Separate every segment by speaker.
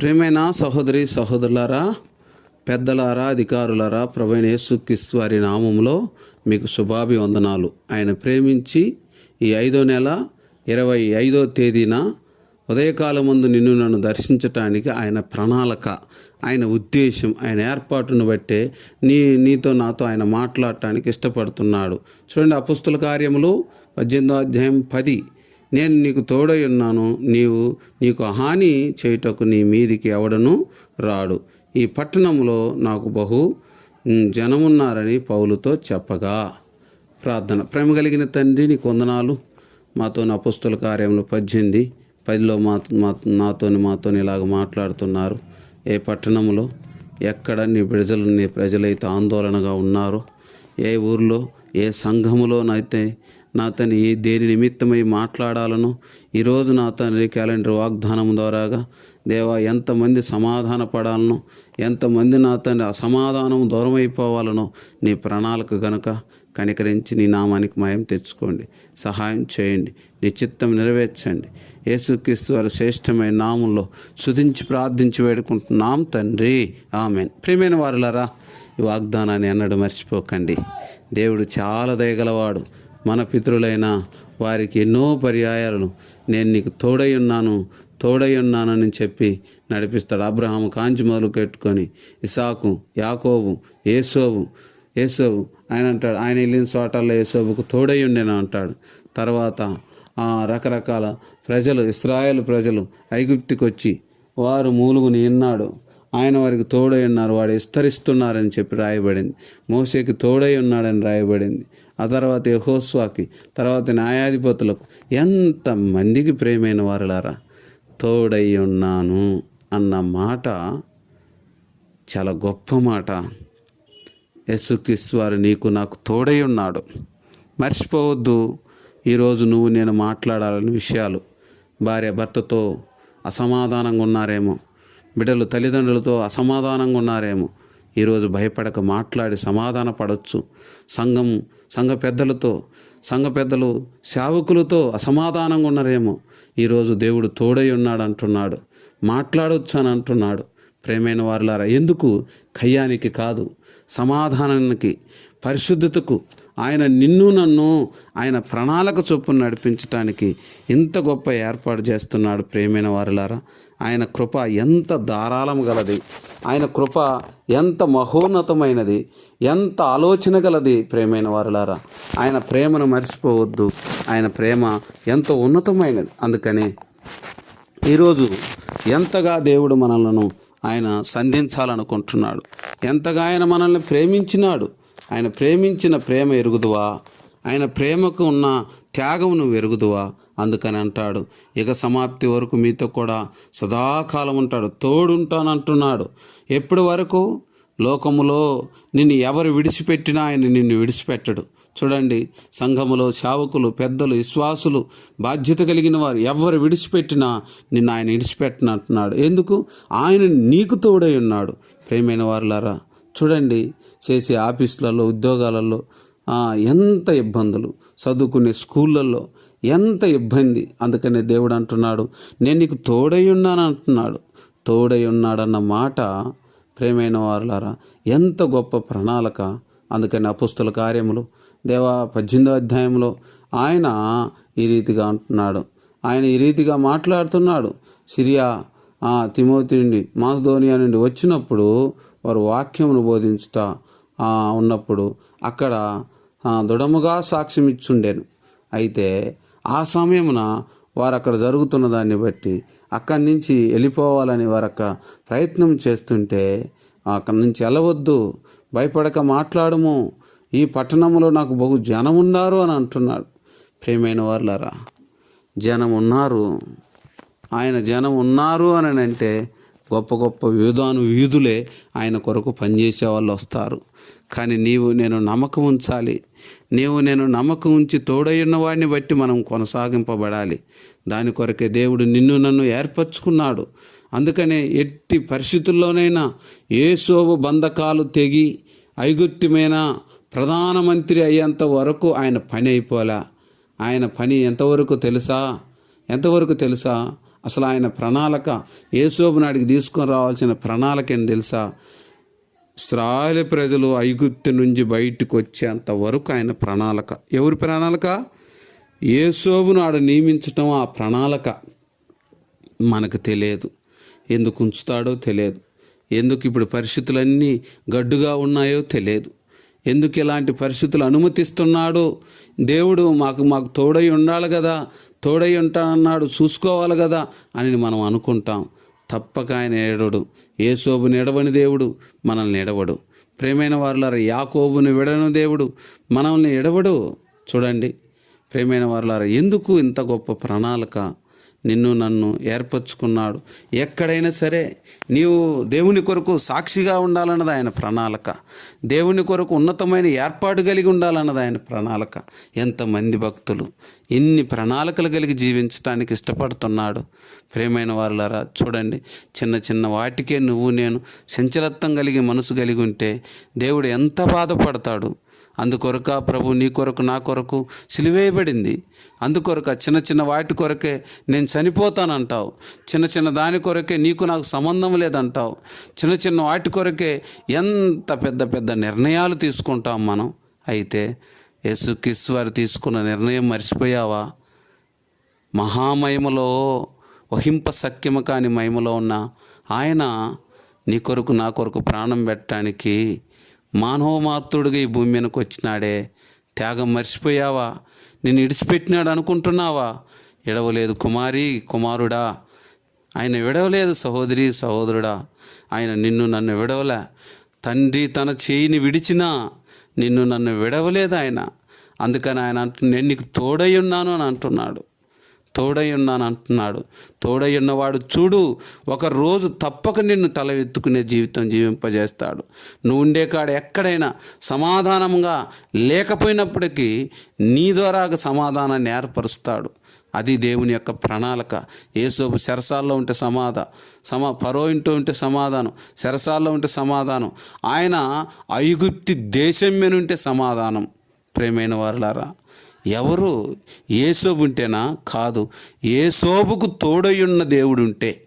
Speaker 1: ప్రేమైన సహోదరి సహోదరులారా పెద్దలారా అధికారులారా ప్రవీణ యేసుక్రీస్తు వారి నామంలో మీకు శుభాభివందనాలు. ఆయన ప్రేమించి ఈ ఐదో నెల ఇరవై ఐదో తేదీన ఉదయకాలం ముందు నిన్ను నన్ను దర్శించటానికి ఆయన ప్రణాళిక ఆయన ఉద్దేశం ఆయన ఏర్పాటును బట్టే నీ నీతో నాతో ఆయన మాట్లాడటానికి ఇష్టపడుతున్నాడు. చూడండి అపుస్తుల కార్యములు పద్దెనిమిదో అధ్యాయం పది. నేను నీకు తోడై ఉన్నాను. నీవు నీకు హాని చేయుటకు నీ మీదికి ఎవడను రాడు. ఈ పట్టణంలో నాకు బహు జనమున్నారని పౌలుతో చెప్పగా. ప్రార్థన. ప్రేమ కలిగిన తండ్రి నీకు వందనాలు. మాతో అపుస్తుల కార్యంలో పద్దెనిమిది పదిలో మా మా నాతోని మాతోని ఇలాగ మాట్లాడుతున్నారు. ఏ పట్టణంలో ఎక్కడ నీ ప్రజలు నీ ప్రజలైతే ఆందోళనగా ఉన్నారో ఏ ఊర్లో ఏ సంఘములోనైతే నా తండ్రి ఏ దేని నిమిత్తమై మాట్లాడాలను ఈరోజు నా తండ్రి క్యాలెండర్ వాగ్దానం ద్వారాగా దేవా ఎంతమంది సమాధాన పడాలనో ఎంతమంది నా తండ్రి అసమాధానం దూరం అయిపోవాలనో నీ ప్రణాళిక గనుక కనికరించి నీ నామానికి మాయం తెచ్చుకోండి సహాయం చేయండి నీ చిత్తం నెరవేర్చండి. యేసుక్రీస్తు వారి శ్రేష్టమైన నామంలో శుధించి ప్రార్థించి వేడుకుంటున్నాం తండ్రి. ఆమెన్. ప్రియమైన వారులరా ఈ వాగ్దానాన్ని అన్నడు మర్చిపోకండి. దేవుడు చాలా దయగలవాడు. మన పితరులైన వారికి ఎన్నో పర్యాయాలను నేను నీకు తోడై ఉన్నాను తోడై ఉన్నానని చెప్పి నడిపిస్తాడు. అబ్రహాం కాంచి మొదలు పెట్టుకొని ఇసాకు యాకోబు ఏసోబు ఏసోబు ఆయన అంటాడు ఆయన వెళ్ళిన చోటల్లో ఏసోబుకు తోడై ఉండేను అంటాడు. తర్వాత ఆ రకరకాల ప్రజలు ఇస్రాయేల్ ప్రజలు ఐగుప్తికి వచ్చి వారు మూలుగుని విన్నాడు. ఆయన వారికి తోడై ఉన్నారు వాడు విస్తరిస్తున్నారని చెప్పి రాయబడింది. మోసేకి తోడై ఉన్నాడని రాయబడింది. ఆ తర్వాత యహోస్వాకి తర్వాత న్యాయాధిపతులకు ఎంతమందికి ప్రేమైన వారులారా? తోడై ఉన్నాను అన్న మాట చాలా గొప్ప మాట. యేసుక్రీస్తు వారు నీకు నాకు తోడై ఉన్నాడు. మర్చిపోవద్దు. ఈరోజు నువ్వు నేను మాట్లాడాలని విషయాలు. భార్య భర్తతో అసమాధానంగా ఉన్నారేమో. బిడ్డలు తల్లిదండ్రులతో అసమాధానంగా ఉన్నారేమో. ఈరోజు భయపడక మాట్లాడి సమాధాన పడవచ్చు సంఘం సంఘ పెద్దలతో సంఘ పెద్దలు సేవకులతో అసమాధానంగా ఉన్నారేమో. ఈరోజు దేవుడు తోడై ఉన్నాడు అంటున్నాడు మాట్లాడొచ్చు అని అంటున్నాడు. ప్రేమైన వారులారా ఎందుకు? కయ్యానికి కాదు సమాధానానికి పరిశుద్ధతకు ఆయన నిన్ను నన్ను ఆయన ప్రణాళిక చొప్పున నడిపించటానికి ఇంత గొప్ప ఏర్పాటు చేస్తున్నాడు ప్రేమైన వారులారా. ఆయన కృప ఎంత ధారాళం గలది. ఆయన కృప ఎంత మహోన్నతమైనది. ఎంత ఆలోచన గలది ప్రేమైన వారులారా. ఆయన ప్రేమను మర్చిపోవద్దు. ఆయన ప్రేమ ఎంతో ఉన్నతమైనది. అందుకనే ఈరోజు ఎంతగా దేవుడు మనలను ఆయన సంధించాలనుకుంటున్నాడు. ఎంతగా ఆయన మనల్ని ప్రేమించినాడు. ఆయన ప్రేమించిన ప్రేమ ఎరుగుదువా? ఆయన ప్రేమకు ఉన్న త్యాగం నువ్వు ఎరుగుదువా? అందుకని అంటాడు. ఇక సమాప్తి వరకు మీతో కూడా సదాకాలం ఉంటాడు. తోడుంటానంటున్నాడు. ఎప్పటి వరకు? లోకములో నిన్ను ఎవరు విడిచిపెట్టినా ఆయన నిన్ను విడిచిపెట్టడు. చూడండి సంఘములో శావకులు పెద్దలు విశ్వాసులు బాధ్యత కలిగిన వారు ఎవరు విడిచిపెట్టినా నిన్ను ఆయన విడిచిపెట్టనంటున్నాడు. ఎందుకు? ఆయన నీకు తోడై ఉన్నాడు. ప్రేమైన వారులారా చూడండి చేసే ఆఫీసులలో ఉద్యోగాలలో ఎంత ఇబ్బందులు. చదువుకునే స్కూళ్ళల్లో ఎంత ఇబ్బంది. అందుకనే దేవుడు అంటున్నాడు నేను నీకు తోడై ఉన్నాను అంటున్నాడు. తోడై ఉన్నాడన్న మాట ప్రేమైన వారులారా ఎంత గొప్ప ప్రణాళిక. అందుకని అపుస్తుల కార్యములు దేవా పద్దెనిమిదో అధ్యాయంలో ఆయన ఈ రీతిగా అంటున్నాడు. ఆయన ఈ రీతిగా మాట్లాడుతున్నాడు. సిరియా తిమోతి నుండి మాస్ధోనియా నుండి వచ్చినప్పుడు వారు వాక్యమును బోధించుట ఉన్నప్పుడు అక్కడ దృఢముగా సాక్ష్యం ఇచ్చుండేను అయితే ఆ సమయమున వారు అక్కడ జరుగుతున్న దాన్ని బట్టి అక్కడి నుంచి వెళ్ళిపోవాలని వారు అక్కడ ప్రయత్నం చేస్తుంటే అక్కడి నుంచి వెళ్ళవద్దు భయపడక మాట్లాడము ఈ పట్టణంలో నాకు బహు జనం ఉన్నారు అని అంటున్నాడు. ప్రేమైన వారులారా జనం ఉన్నారు ఆయన జనం ఉన్నారు అని అంటే గొప్ప గొప్ప విధాను వీధులే ఆయన కొరకు పనిచేసే వాళ్ళు వస్తారు. కానీ నీవు నేను నమ్మకం ఉంచాలి. నీవు నేను నమ్మకం ఉంచి తోడై వాడిని బట్టి మనం కొనసాగింపబడాలి. దాని కొరకే దేవుడు నిన్ను నన్ను ఏర్పరచుకున్నాడు. అందుకనే ఎట్టి పరిస్థితుల్లోనైనా ఏ శోభ బంధకాలు తెగి ఐగుప్తిమైన ప్రధానమంత్రి అయ్యేంత వరకు ఆయన పని అయిపోలే. ఆయన పని ఎంతవరకు తెలుసా? ఎంతవరకు తెలుసా? అసలు ఆయన ప్రణాళిక యేసోబు నాడికి తీసుకొని రావాల్సిన ప్రణాళిక ఏంటి తెలుసా? ఇస్రాయేల్ ప్రజలు ఐగుప్తు నుంచి బయటకు వచ్చేంత వరకు ఆయన ప్రణాళిక. ఎవరి ప్రణాళిక? యేసోబు నాడు నియమించటం ఆ ప్రణాళిక మనకు తెలియదు. ఎందుకు ఉంచుతాడో తెలియదు. ఎందుకు ఇప్పుడు పరిస్థితులన్నీ గడ్డుగా ఉన్నాయో తెలియదు. ఎందుకు ఇలాంటి పరిస్థితులు అనుమతిస్తున్నాడు? దేవుడు మాకు మాకు తోడై ఉండాలి కదా తోడై ఉంటానన్నాడు చూసుకోవాలి కదా అని మనం అనుకుంటాం. తప్పక ఆయన ఎడడు ఏసోబు నిడవని దేవుడు మనల్ని ఎడవడు ప్రేమైన వారులారా యాకోబుని విడను దేవుడు మనల్ని ఎడవడు చూడండి ప్రేమైన వారులారా ఎందుకు ఇంత గొప్ప ప్రణాళిక? నిన్ను నన్ను ఏర్పరచుకున్నాడు. ఎక్కడైనా సరే నీవు దేవుని కొరకు సాక్షిగా ఉండాలన్నది ఆయన ప్రణాళిక. దేవుని కొరకు ఉన్నతమైన ఏర్పాటు కలిగి ఉండాలన్నది ఆయన ప్రణాళిక. ఎంతమంది భక్తులు ఇన్ని ప్రణాళికలు కలిగి జీవించడానికి ఇష్టపడుతున్నాడు. ప్రేమైన వారులారా చూడండి చిన్న చిన్న వాటికే నువ్వు నేను సంచలత్వం కలిగి మనసు కలిగి ఉంటే దేవుడు ఎంత బాధపడతాడు. అందుకొరక ప్రభు నీ కొరకు నా కొరకు సిలివేయబడింది. అందుకొరక చిన్న చిన్న వాటి కొరకే నేను చనిపోతానంటావు. చిన్న చిన్న దాని కొరకే నీకు నాకు సంబంధం లేదంటావు. చిన్న చిన్న వాటి కొరకే ఎంత పెద్ద పెద్ద నిర్ణయాలు తీసుకుంటాం మనం. అయితే యేసుక్రీస్తు వారు తీసుకున్న నిర్ణయం మర్చిపోయావా? మహామహిమలో వహింప సఖ్యమ కాని మహిమలో ఉన్న ఆయన నీ కొరకు నా కొరకు ప్రాణం పెట్టడానికి మానవమాత్రుడిగా ఈ భూమి మీదకి వచ్చినాడే. త్యాగం మర్చిపోయావా? నేను ఇడిచిపెట్టినాడు అనుకుంటున్నావా? ఎడవలేదు కుమారి కుమారుడా. ఆయన విడవలేదు సహోదరి సహోదరుడా. ఆయన నిన్ను నన్ను విడవలే. తండ్రి తన చేయిని విడిచినా నిన్ను నన్ను విడవలేదు ఆయన. అందుకని ఆయన అంటు నేను నీకు తోడై ఉన్నాను అని అంటున్నాడు. తోడై ఉన్నాను అంటున్నాడు తోడై ఉన్నవాడు చూడు ఒక రోజు తప్పక నిన్ను తల ఎత్తుకునే జీవితం జీవింపజేస్తాడు. నువ్వు ఉండే కాడ ఎక్కడైనా సమాధానంగా లేకపోయినప్పటికీ నీ ద్వారా సమాధానాన్ని ఏర్పరుస్తాడు. అది దేవుని యొక్క ప్రణాళిక. ఏసోపు శరసాల్లో ఉంటే సమాధ సమా పరో ఇంటూ ఉంటే సమాధానం శరసాల్లో ఉంటే సమాధానం. ఆయన ఐగుప్తి దేశం మీద ఉంటే సమాధానం. ప్రేమైన వారులారా ఎవరు ఏసోబు ఉంటేనా? కాదు. ఏసోబుకు తోడయున్న దేవుడు ఉంటే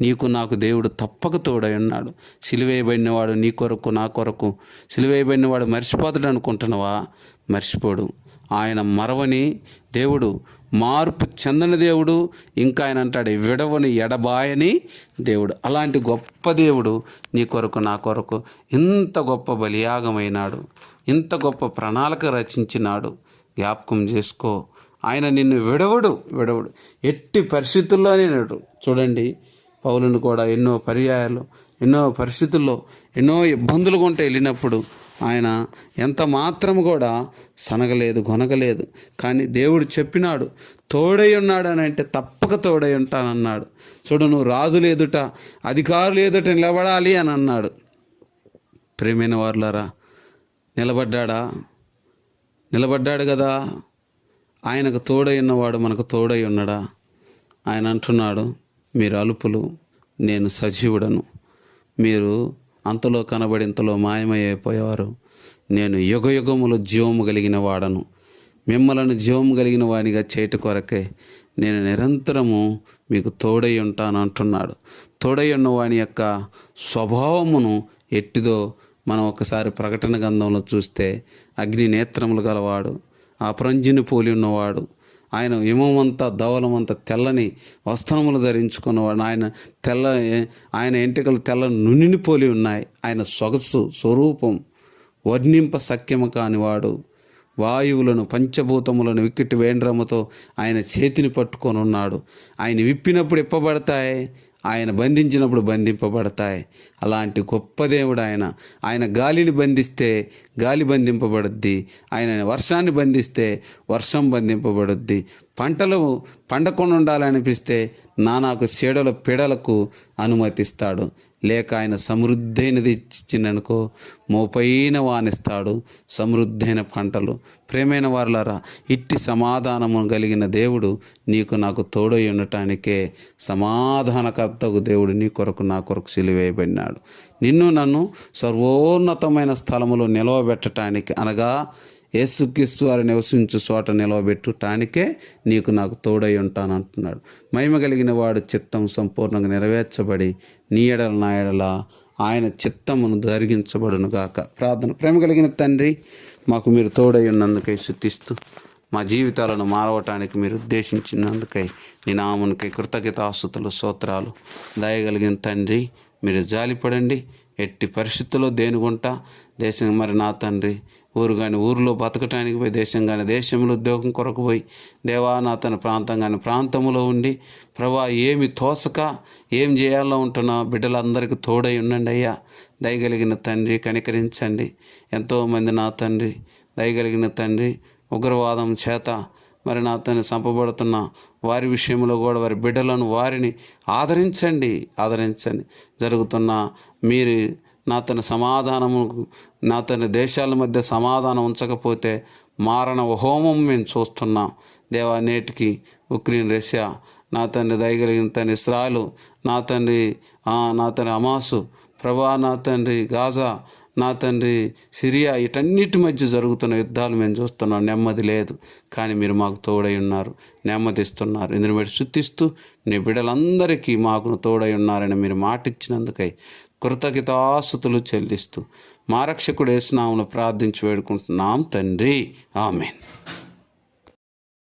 Speaker 1: నీకు నాకు దేవుడు తప్పక తోడై ఉన్నాడు. సిలువేయబడినవాడు నీ కొరకు నా కొరకు. సిలువేయబడినవాడు మర్చిపోతాడు అనుకుంటున్నావా? మర్చిపోడు. ఆయన మరవని దేవుడు మార్పు చెందని దేవుడు ఇంకా ఆయన అంటాడు విడవని ఎడబాయని దేవుడు. అలాంటి గొప్ప దేవుడు నీ కొరకు నా కొరకు ఇంత గొప్ప బలియాగమైనాడు. ఇంత గొప్ప ప్రణాళిక రచించినాడు. జ్ఞాపకం చేసుకో. ఆయన నిన్ను విడవడు విడవడు. ఎట్టి పరిస్థితుల్లోనే చూడండి పౌలను కూడా ఎన్నో పర్యాయాలు ఎన్నో పరిస్థితుల్లో ఎన్నో ఇబ్బందులు కొంటే వెళ్ళినప్పుడు ఆయన ఎంత మాత్రం కూడా సనగలేదు కొనగలేదు కానీ దేవుడు చెప్పినాడు తోడై ఉన్నాడు అని అంటే తప్పక తోడై ఉంటానన్నాడు. చూడు నువ్వు రాజులు ఎదుట అధికారులు ఎదుట నిలబడాలి అని అన్నాడు. ప్రేమైన వారులారా నిలబడ్డాడా? నిలబడ్డాడు కదా. ఆయనకు తోడై ఉన్నవాడు మనకు తోడై ఉన్నాడా? ఆయన అంటున్నాడు మీరు అలుపులు నేను సజీవుడను. మీరు అంతలో కనబడి ఇంతలో మాయమైపోయేవారు. నేను యుగ యుగములు జీవము కలిగిన వాడను. మిమ్మలను జీవము కలిగిన వాడిగా చేయట కొరకే నేను నిరంతరము మీకు తోడై ఉంటాను అంటున్నాడు. తోడై ఉన్నవాని యొక్క స్వభావమును ఎట్టిదో మనం ఒకసారి ప్రకటన గ్రంథంలో చూస్తే అగ్ని నేత్రములు గలవాడు అపరంజిని పోలి ఉన్నవాడు ఆయన హిమమంతా ధవలమంతా తెల్లని వస్త్రములు ధరించుకున్నవాడు ఆయన తెల్ల ఆయన ఎంటికలు తెల్ల నునిని పోలి ఉన్నాయి. ఆయన సొగసు స్వరూపం వర్ణింప సఖ్యము కానివాడు. వాయువులను పంచభూతములను విక్కిటి వేండ్రముతో ఆయన చేతిని పట్టుకొని ఉన్నాడు. ఆయన విప్పినప్పుడు ఇప్పబడతాయి? ఆయన బంధించినప్పుడు బంధింపబడతాయి. అలాంటి గొప్ప దేవుడు ఆయన. ఆయన గాలిని బంధిస్తే గాలి బంధింపబడుద్ది. ఆయన వర్షాన్ని బంధిస్తే వర్షం బంధింపబడుద్ది. పంటలు పండకుండా ఉండాలనిపిస్తే నానాకు సీడల పీడలకు అనుమతిస్తాడు. లేక ఆయన సమృద్ధైనది ఇచ్చిననుకో మోపైన వానిస్తాడు సమృద్ధైన పంటలు. ప్రేమైన వారులరా ఇట్టి సమాధానము కలిగిన దేవుడు నీకు నాకు తోడై ఉండటానికే సమాధానకర్తకు దేవుడు నీ కొరకు నా కొరకు సిలివేయబడినాడు. నిన్ను నన్ను సర్వోన్నతమైన స్థలములో నిలవబెట్టడానికి అనగా యేసుక్రీస్తు వారు నివసించు చోట నిలవబెట్టుటానికే నీకు నాకు తోడై ఉంటాను అంటున్నాడు మహిమ కలిగిన వాడు చిత్తం సంపూర్ణంగా నెరవేర్చబడి నీ ఎడల నా ఎడల ఆయన చిత్తమును జరిగించబడును గాక ప్రార్థన. ప్రేమ కలిగిన తండ్రి మాకు మీరు తోడై ఉన్నందుకై శుద్ధిస్తూ మా జీవితాలను మారవటానికి మీరు ఉద్దేశించినందుకై నీ నామునికై కృతజ్ఞతాస్తుతులు స్తోత్రాలు. దయగలిగిన తండ్రి మీరు జాలిపడండి. ఎట్టి పరిస్థితుల్లో దేనిగుంటా దేశం మరి నా తండ్రి? ఊరు కానీ ఊరిలో బతకటానికి పోయి దేశం కానీ దేశంలో ఉద్యోగం కొరకు పోయి దేవా నా తన ప్రాంతం కానీ ప్రాంతంలో ఉండి ప్రభా ఏమి తోసక ఏం చేయాలో ఉంటున్నా బిడ్డలందరికీ తోడై ఉండండి అయ్యా. దయగలిగిన తండ్రి కనికరించండి. ఎంతోమంది నా తండ్రి దయగలిగిన తండ్రి ఉగ్రవాదం చేత మరి నా తను చంపబడుతున్న వారి విషయంలో కూడా వారి బిడ్డలను వారిని ఆదరించండి ఆదరించండి. జరుగుతున్న మీరు నా తన సమాధానము నా తన దేశాల మధ్య సమాధానం ఉంచకపోతే మారణ హోమం మేము చూస్తున్నాం. దేవా నేటికి ఉక్రెయిన్ రష్యా నా తండ్రి దయగలిగిన తన ఇస్రాయలు నా తండ్రి నా తండ్రి అమాసు ప్రభా నా తండ్రి గాజా నా తండ్రి సిరియా ఇటన్నిటి మధ్య జరుగుతున్న యుద్ధాలు మేము చూస్తున్నాం. నెమ్మది లేదు కానీ మీరు మాకు తోడై ఉన్నారు నెమ్మదిస్తున్నారు. ఇందుని మీరు శుద్ధిస్తూ నీ బిడ్డలందరికీ మాకు తోడై ఉన్నారని మీరు మాటిచ్చినందుకై కృతజ్ఞతాసుతులు చెల్లిస్తూ మా రక్షకుడు వేసినామును ప్రార్థించి వేడుకుంటున్నాం తండ్రి. ఆమెన్.